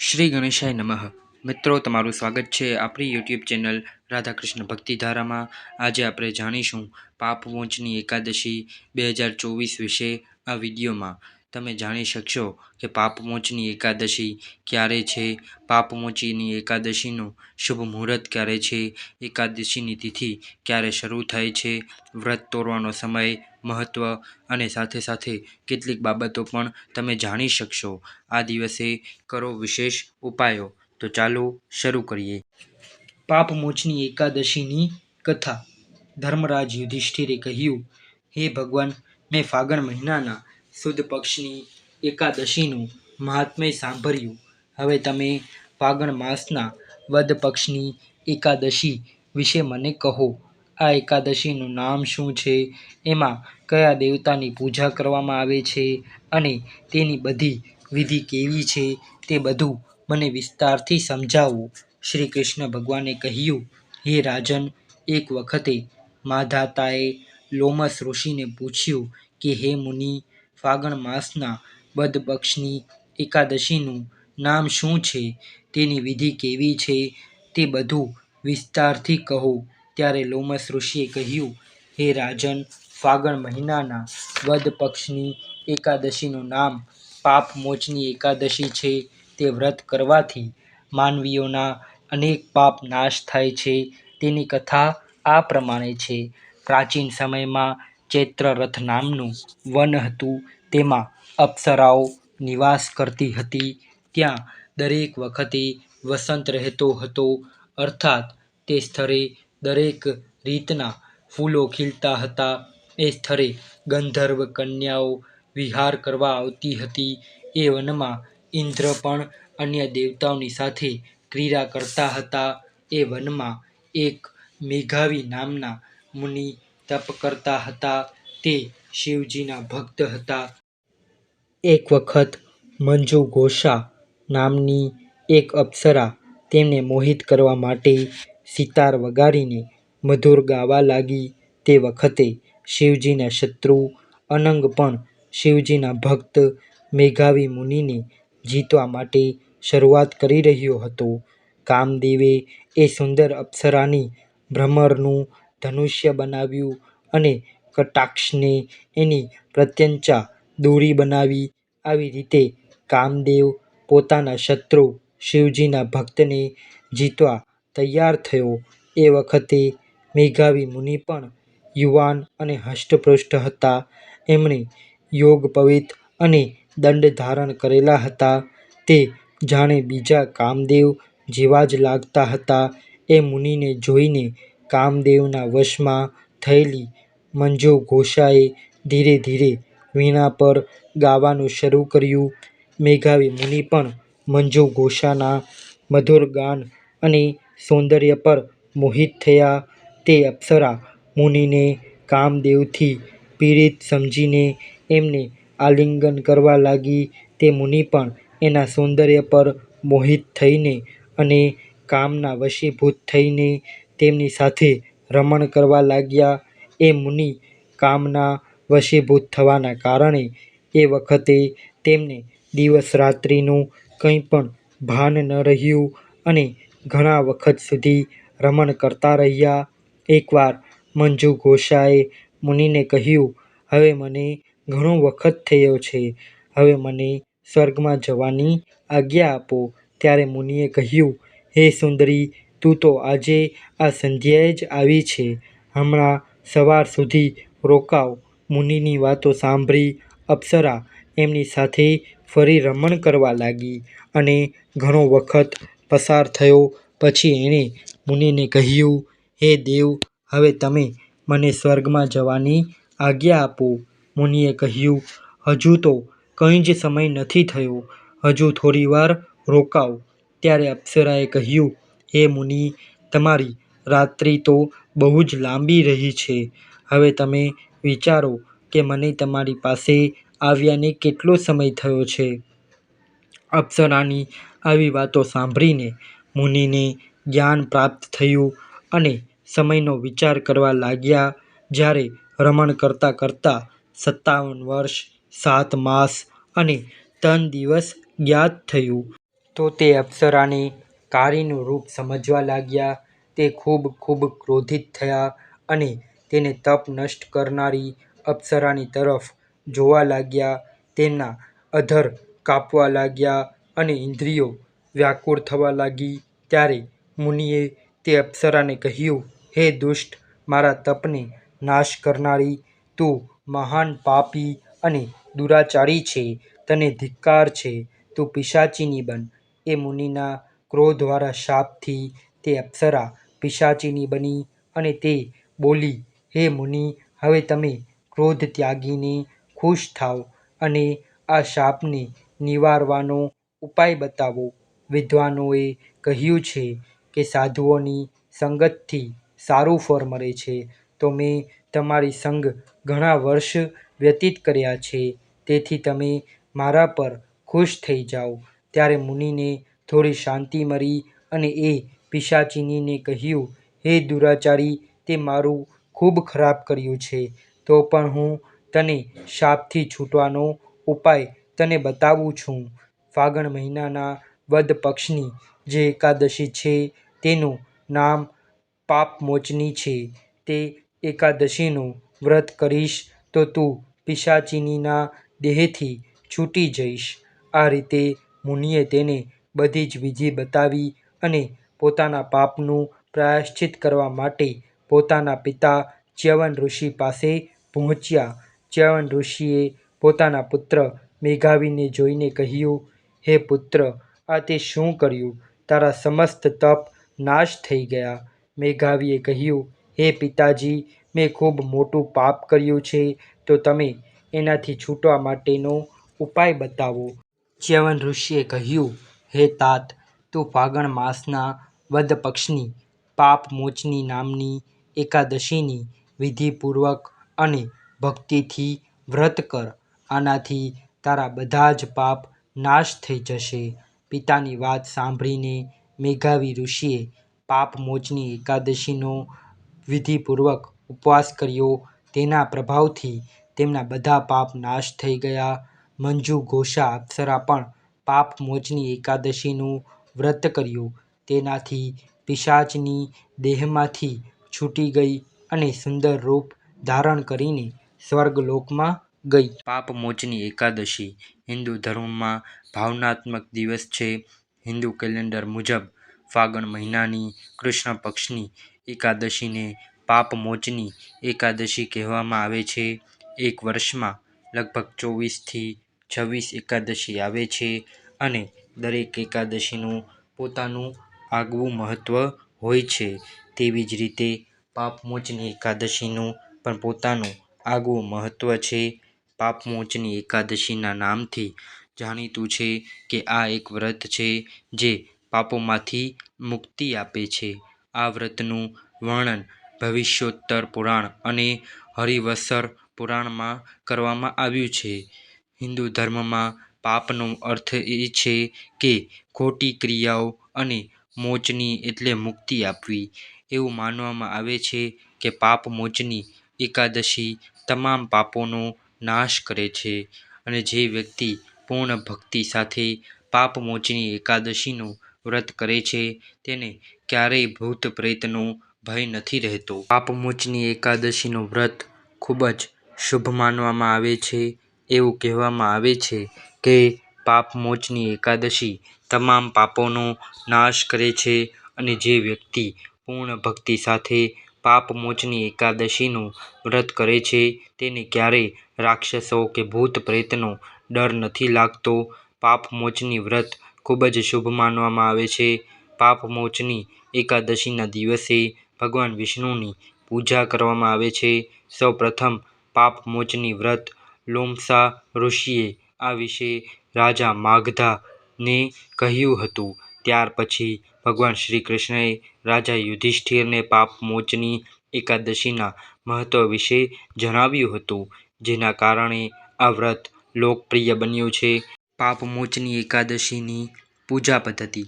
શ્રી ગણેશાય નમઃ. મિત્રો, તમારું સ્વાગત છે આપણી યુટ્યુબ ચેનલ રાધાકૃષ્ણ ભક્તિધારામાં આજે આપણે જાણીશું પાપમોચની એકાદશી બે હજાર ચોવીસ વિશે આ વિડીયોમાં. તમે જાણી શકશો કે પાપમોચની એકાદશી ક્યારે છે? પાપમોચીની એકાદશીનું શુભ મુહૂર્ત ક્યારે છે? એકાદશીની તિથિ ક્યારે શરૂ થાય છે? વ્રત તોડવાનો સમય મહત્ત્વ અને સાથે સાથે કેટલીક બાબતો પણ તમે જાણી શકશો. આ દિવસે કરો વિશેષ ઉપાયો. તો ચાલો શરૂ કરીએ. પાપમોચની એકાદશીની કથા. ધર્મરાજ યુધિષ્ઠિરે કહ્યું, હે ભગવાન, મેં ફાગણ મહિનાના સુદ પક્ષની એકાદશીનું મહાત્મ્ય સાંભળ્યું. હવે તમે ફાગણ માસના વદ પક્ષની એકાદશી વિશે મને કહો. આ એકાદશીનું નામ શું છે? એમાં કયા દેવતાની પૂજા કરવામાં આવે છે? અને તેની બધી વિધિ કેવી છે? તે બધું મને વિસ્તારથી સમજાવો. શ્રી કૃષ્ણ ભગવાને કહ્યું, હે રાજન, એક વખતે માધાતાએ લોમસ ઋષિને પૂછ્યું કે, હે મુનિ ફાગણ માસના વદ પક્ષની એકાદશીનું નામ શું છે? તેની વિધિ કેવી છે? તે બધું વિસ્તારથી કહો. ત્યારે લોમસ ઋષિએ કહ્યું, હે રાજન, ફાગણ મહિનાના વદ પક્ષની એકાદશીનું નામ પાપમોચની એકાદશી છે. તે વ્રત કરવાથી માનવીઓના અનેક પાપ નાશ થાય છે. તેની કથા આ પ્રમાણે છે. પ્રાચીન સમયમાં ચૈત્રરથ નામનું વન હતું. તેમાં અપ્સરાઓ નિવાસ કરતી હતી. ત્યાં દરેક વખતે વસંત રહેતો હતો. અર્થાત તે સ્થળે દરેક રીતના ફૂલો ખીલતા હતા. એ સ્થળે ગંધર્વ કન્યાઓ વિહાર કરવા આવતી હતી. એ વનમાં ઇન્દ્ર પણ અન્ય દેવતાઓની સાથે ક્રીડા કરતા હતા. એ વનમાં એક મેઘાવી નામના મુનિ તપ કરતા હતા. તે શિવજીના ભક્ત હતા. એક વખત મંજુ ઘોષા નામની એક અપ્સરા તેમને મોહિત કરવા માટે સિતાર વગાડીને મધુર ગાવા લાગી. તે વખતે શિવજીના શત્રુ અનંગ પણ શિવજીના ભક્ત મેઘાવી મુનિને જીતવા માટે શરૂઆત કરી રહ્યો હતો. કામદેવે એ સુંદર અપ્સરાની ભ્રમરનું ધનુષ્ય બનાવ્યું અને કટાક્ષને એની પ્રત્યંચા દોરી બનાવી. આવી રીતે કામદેવ પોતાના શત્રુ શિવજીના ભક્તને જીતવા તૈયાર થયો. એ વખતે મેઘાવી મુનિ પણ યુવાન અને હષ્ટપૃષ્ટ હતા. એમણે યોગ પવિત અને દંડ ધારણ કરેલા હતા. તે જાણે બીજા કામદેવ જેવા જ લાગતા હતા. એ મુનિને જોઈને કામદેવના વશમાં થયેલી મંજુ ઘોષાએ ધીરે ધીરે વીણા પર ગાવાનું શરૂ કર્યું. મેઘાવી મુનિ પણ મંજુ ઘોષાના મધુર ગાન અને સૌંદર્ય પર મોહિત થયા. તે અપ્સરા મુનિને કામદેવથી પીડિત સમજીને એમને આલિંગન કરવા લાગી. તે મુનિ પણ એના સૌંદર્ય પર મોહિત થઈને અને કામના વશીભૂત થઈને તેમની સાથે રમણ કરવા લાગ્યા. એ મુનિ કામના વશીભૂત થવાના કારણે એ વખતે તેમને દિવસ રાત્રિનું કંઈ પણ ભાન ન રહ્યું અને ઘણા વખત સુધી રમણ કરતા રહ્યા. એકવાર મંજુ ઘોષાએ મુનિને કહ્યું, હવે મને ઘણો વખત થયો છે. હવે મને સ્વર્ગમાં જવાની આજ્ઞા આપો. ત્યારે મુનિએ કહ્યું, હે સુંદરી તું તો આજે આ સંધ્યાએ જ આવી છે. હમણાં સવાર સુધી રોકાવ. મુનિની વાતો સાંભળી અપ્સરા એમની સાથે ફરી રમણ કરવા લાગી અને ઘણો વખત પસાર થયો. પછી એણે મુનિને કહ્યું, હે દેવ, હવે તમે મને સ્વર્ગમાં જવાની આજ્ઞા આપો. મુનિએ કહ્યું, હજુ તો કંઈ જ સમય નથી થયો. હજુ થોડીવાર રોકાવ. ત્યારે અપ્સરાએ કહ્યું હે મુનિ, તમારી રાત્રિ તો બહુ જ લાંબી રહી છે. હવે તમે વિચારો કે મને તમારી પાસે આવ્યાને કેટલો સમય થયો છે? અપ્સરાની આવી વાતો સાંભળીને મુનિને જ્ઞાન પ્રાપ્ત થયું અને સમયનો વિચાર કરવા લાગ્યા જ્યારે રમણ કરતાં કરતાં સત્તાવન વર્ષ, સાત માસ અને ત્રણ દિવસ જ્ઞાત થયું. તો તે અપ્સરાને કારીનું રૂપ સમજવા લાગ્યા. તે ખૂબ ખૂબ ક્રોધિત થયા અને તેને તપ નષ્ટ કરનારી અપ્સરાની તરફ જોવા લાગ્યા. તેમના અધર કાપવા લાગ્યા અને ઇન્દ્રિયો વ્યાકુળ થવા લાગી. ત્યારે મુનિએ તે અપ્સરાને કહ્યું, હે દુષ્ટ, મારા તપને નાશ કરનારી, તું મહાન પાપી અને દુરાચારી છે. તને ધિક્કાર છે. તું પિશાચીની બન. એ મુનિના ક્રોધવાળા શાપથી તે અપ્સરા પિશાચીની બની અને તે બોલી, હે મુનિ, હવે તમે ક્રોધ ત્યાગીને ખુશ થાઓ અને આ શાપને નિવારવાનો ઉપાય બતાવો. વિદ્વાનોએ કહ્યું છે કે સાધુઓની સંગતથી સારું ફળ મળે છે. તો મેં તમારી સંગ ઘણા વર્ષ વ્યતીત કર્યા છે. તેથી તમે મારા પર ખુશ થઈ જાઓ. ત્યારે મુનિને થોડી શાંતિ મળી અને એ પિશાચીનીને કહ્યું, હે દુરાચારી, તે મારું ખૂબ ખરાબ કર્યું છે. તો પણ હું તને શાપથી છૂટવાનો ઉપાય તને બતાવું છું. ફાગણ મહિનાના વદ પક્ષની જે એકાદશી છે તેનું નામ પાપમોચની છે. તે એકાદશીનું વ્રત કરીશ તો તું પિશાચીનીના દેહથી છૂટી જઈશ. આ રીતે મુનિએ તેને બધી જ વિધિ બતાવી અને પોતાના પાપનું પ્રાયશ્ચિત કરવા માટે પોતાના પિતા ચ્યવન ઋષિ પાસે પહોંચ્યા. ચ્યવન ઋષિએ પોતાના પુત્ર મેઘાવીને જોઈને કહ્યું, હે પુત્ર, આ તે શું કર્યું? તારા સમસ્ત તપ નાશ થઈ ગયા. મેઘાવીએ કહ્યું, હે પિતાજી, મેં ખૂબ મોટું પાપ કર્યું છે. તો તમે એનાથી છૂટવા માટેનો ઉપાય બતાવો. ચ્યવન ઋષિએ કહ્યું, હે તાત, તું ફાગણ માસના વદ પક્ષની પાપમોચની નામની એકાદશીની વિધિપૂર્વક અને ભક્તિથી વ્રત કર. આનાથી તારા બધા જ પાપ નાશ થઈ જશે. પિતાની વાત સાંભળીને મેઘાવી ઋષિએ પાપમોચની એકાદશીનો વિધિપૂર્વક ઉપવાસ કર્યો. તેના પ્રભાવથી તેમના બધા પાપ નાશ થઈ ગયા. મંજુ ઘોષા અપ્સરા પણ પાપમોચની એકાદશીનું વ્રત કર્યું. તેનાથી પિશાચની દેહમાંથી છૂટી ગઈ અને સુંદર રૂપ ધારણ કરીને સ્વર્ગલોકમાં ગઈ. પાપમોચની એકાદશી હિન્દુ ધર્મમાં ભાવનાત્મક દિવસ છે. હિન્દુ કેલેન્ડર મુજબ ફાગણ મહિનાની કૃષ્ણ પક્ષની એકાદશીને પાપમોચની એકાદશી કહેવામાં આવે છે. એક વર્ષમાં લગભગ ચોવીસથી છવ્વીસ એકાદશી આવે છે અને દરેક એકાદશીનું પોતાનું આગવું મહત્ત્વ હોય છે. તેવી જ રીતે પાપમોચની એકાદશીનું પણ પોતાનું આગવું મહત્ત્વ છે. પાપમોચની એકાદશીના નામથી જાણીતું છે કે આ એક વ્રત છે જે પાપોમાંથી મુક્તિ આપે છે. આ વ્રતનું વર્ણન ભવિષ્યોત્તર પુરાણ અને હરિવસર પુરાણમાં કરવામાં આવ્યું છે. હિન્દુ ધર્મમાં પાપનો અર્થ એ છે કે ખોટી ક્રિયાઓ અને મોચની એટલે મુક્તિ આપવી. એવું માનવામાં આવે છે કે પાપમોચની એકાદશી તમામ પાપોનો નાશ કરે છે અને જે વ્યક્તિ પૂર્ણ ભક્તિ સાથે પાપમોચની એકાદશીનું વ્રત કરે છે તેને ક્યારેય ભૂત-પ્રેતનો ભય નથી રહેતો. પાપમોચની એકાદશીનું વ્રત ખૂબ જ શુભ માનવામાં આવે છે. એવું કહેવામાં આવે છે કે પાપમોચની એકાદશી તમામ પાપોનો નાશ કરે છે અને જે વ્યક્તિ પૂર્ણ ભક્તિ સાથે પાપમોચની એકાદશીનું વ્રત કરે છે, તેને ક્યારેય રાક્ષસો કે ભૂત-પ્રેતનો ડર નથી લાગતો. પાપમોચની વ્રત ખૂબ જ શુભ માનવામાં આવે છે. પાપમોચની એકાદશીના દિવસે ભગવાન વિષ્ણુની પૂજા કરવામાં આવે છે. સૌ પ્રથમ પાપમોચની વ્રત લોમસા ઋષિએ આ વિશે રાજા માગધાને કહ્યું હતું. ત્યાર પછી ભગવાન શ્રી કૃષ્ણએ રાજા યુધિષ્ઠિરને પાપમોચની એકાદશીના મહત્વ વિશે જણાવ્યું હતું. જેના કારણે આ વ્રત લોકપ્રિય બન્યું છે. પાપમોચની એકાદશીની પૂજા પદ્ધતિ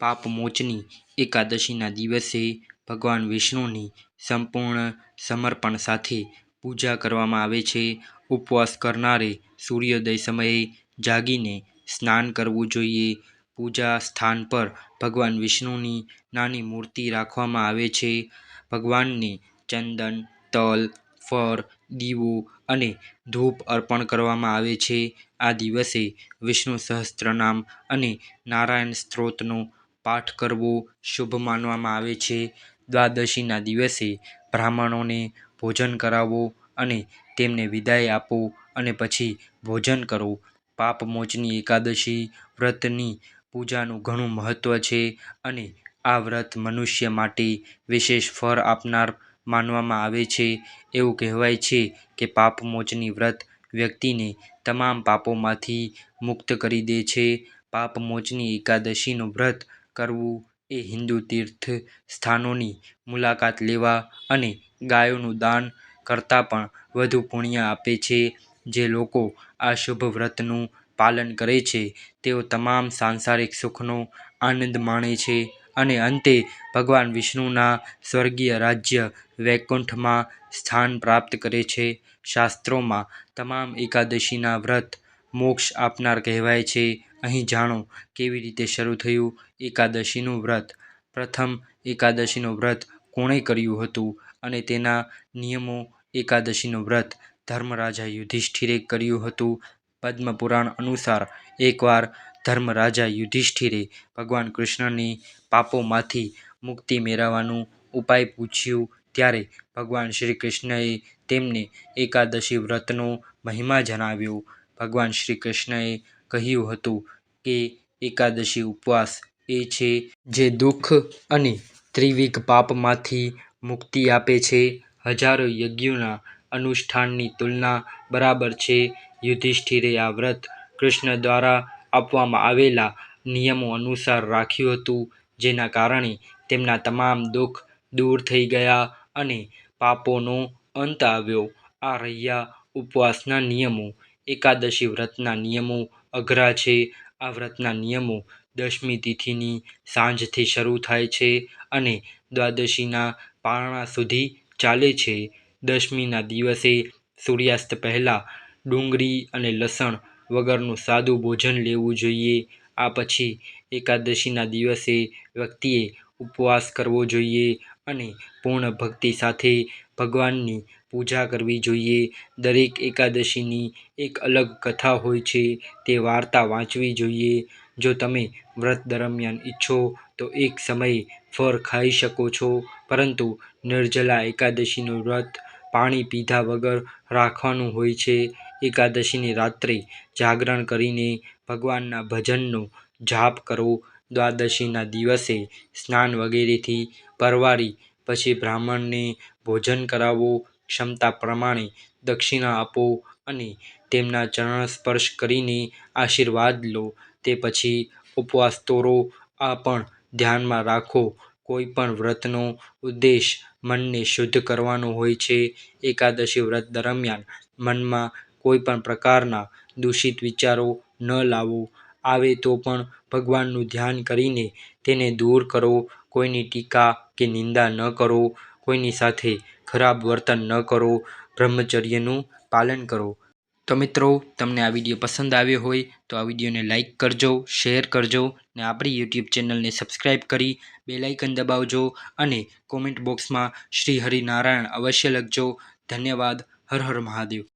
પાપમોચની એકાદશીના દિવસે ભગવાન વિષ્ણુની સંપૂર્ણ સમર્પણ સાથે પૂજા કરવામાં આવે છે. ઉપવાસ કરનારે સૂર્યોદય સમયે જાગીને સ્નાન કરવું જોઈએ. પૂજા સ્થાન પર ભગવાન વિષ્ણુની નાની મૂર્તિ રાખવામાં આવે છે. ભગવાનને ચંદન, તલ ફળ દીવો અને ધૂપ અર્પણ કરવામાં આવે છે. આ દિવસે વિષ્ણુ સહસ્ત્રનામ અને નારાયણ સ્ત્રોતનો પાઠ કરવો શુભ માનવામાં આવે છે. દ્વાદશીના દિવસે બ્રાહ્મણોને ભોજન કરાવવું અને તેમને વિદાય આપો અને પછી ભોજન કરો. પાપમોચની એકાદશી વ્રતની પૂજાનું ઘણું મહત્ત્વ છે અને આ વ્રત મનુષ્ય માટે વિશેષ ફળ આપનાર માનવામાં આવે છે. એવું કહેવાય છે કે પાપમોચની વ્રત વ્યક્તિને તમામ પાપોમાંથી મુક્ત કરી દે છે. પાપમોચની એકાદશીનું વ્રત કરવું એ હિન્દુ તીર્થ સ્થાનોની મુલાકાત લેવા અને ગાયોનું દાન કરતાં પણ વધુ પુણ્ય આપે છે. જે લોકો આ શુભ વ્રતનું પાલન કરે છે, તેઓ તમામ સાંસારિક સુખનો આનંદ માણે છે અને અંતે ભગવાન વિષ્ણુના સ્વર્ગીય રાજ્ય વૈકુંઠમાં સ્થાન પ્રાપ્ત કરે છે. શાસ્ત્રોમાં તમામ એકાદશીના વ્રત મોક્ષ આપનાર કહેવાય છે. અહીં જાણો કેવી રીતે શરૂ થયું એકાદશીનું વ્રત. પ્રથમ એકાદશીનું વ્રત કોણે કર્યું હતું અને તેના નિયમો એકાદશીનું વ્રત ધર્મરાજા યુધિષ્ઠિરે કર્યું હતું. પદ્મપુરાણ અનુસાર એકવાર ધર્મરાજા યુધિષ્ઠિરે ભગવાન કૃષ્ણને પાપોમાંથી મુક્તિ મેળવવાનું ઉપાય પૂછ્યું, ત્યારે ભગવાન શ્રી કૃષ્ણએ તેમને એકાદશી વ્રતનો મહિમા જણાવ્યો. ભગવાન શ્રી કૃષ્ણએ કહ્યું હતું કે, એકાદશી ઉપવાસ એ છે જે દુઃખ અને ત્રિવિધ પાપમાંથી મુક્તિ આપે છે. હજારો યજ્ઞોના અનુષ્ઠાનની તુલના બરાબર છે. યુધિષ્ઠિરે આ વ્રત કૃષ્ણ દ્વારા આપવામાં આવેલા નિયમો અનુસાર રાખ્યું હતું, જેના કારણે તેમના તમામ દુઃખ દૂર થઈ ગયા અને પાપોનો અંત આવ્યો. આ રહ્યા ઉપવાસના નિયમો. એકાદશી વ્રતના નિયમો અઘરા છે. આ વ્રતના નિયમો દશમી તિથિની સાંજથી શરૂ થાય છે અને દ્વાદશીના પારણા સુધી ચાલે છે. દશમીના દિવસે સૂર્યાસ્ત પહેલાં ડુંગળી અને લસણ વગરનું સાદું ભોજન લેવું જોઈએ. આ પછી એકાદશીના દિવસે વ્યક્તિએ ઉપવાસ કરવો જોઈએ અને પૂર્ણ ભક્તિ સાથે ભગવાનની પૂજા કરવી જોઈએ. દરેક એકાદશીની એક અલગ કથા હોય છે, તે વાર્તા વાંચવી જોઈએ. જો તમે વ્રત દરમિયાન ઈચ્છો તો એક સમયે ફળ ખાઈ શકો છો, પરંતુ નિર્જલા એકાદશીનું વ્રત પાણી પીધા વગર રાખવાનું હોય છે. એકાદશીની રાત્રે જાગરણ કરીને ભગવાનના ભજનનો જાપ કરો દ્વાદશીના દિવસે સ્નાન વગેરેથી પરવારી પછી બ્રાહ્મણને ભોજન કરાવવો. ક્ષમતા પ્રમાણે દક્ષિણા આપો અને તેમના ચરણ સ્પર્શ કરીને આશીર્વાદ લો. તે પછી ઉપવાસ તોડો આ પણ ધ્યાનમાં રાખો. કોઈ પણ વ્રતનો ઉદ્દેશ મનને શુદ્ધ કરવાનો હોય છે. એકાદશી વ્રત દરમિયાન મનમાં કોઈ પણ પ્રકારના દૂષિત વિચારો ન લાવો. આવે તો પણ ભગવાનનું ધ્યાન કરીને તેને દૂર કરો. કોઈની ટીકા કે નિંદા ન કરો. કોઈની સાથે ખરાબ વર્તન ન કરો. બ્રહ્મચર્યનું પાલન કરો. તો મિત્રો, તમને આ વીડિયો પસંદ આવ્યો હોય તો આ વિડીયોને લાઇક કરજો શેર કરજો ને આપણી યુટ્યુબ ચેનલને સબસ્ક્રાઈબ કરી બેલાઇકન દબાવજો અને કોમેન્ટ બોક્સમાં શ્રી હરિનારાયણ અવશ્ય લખજો. ધન્યવાદ. હર હર મહાદેવ.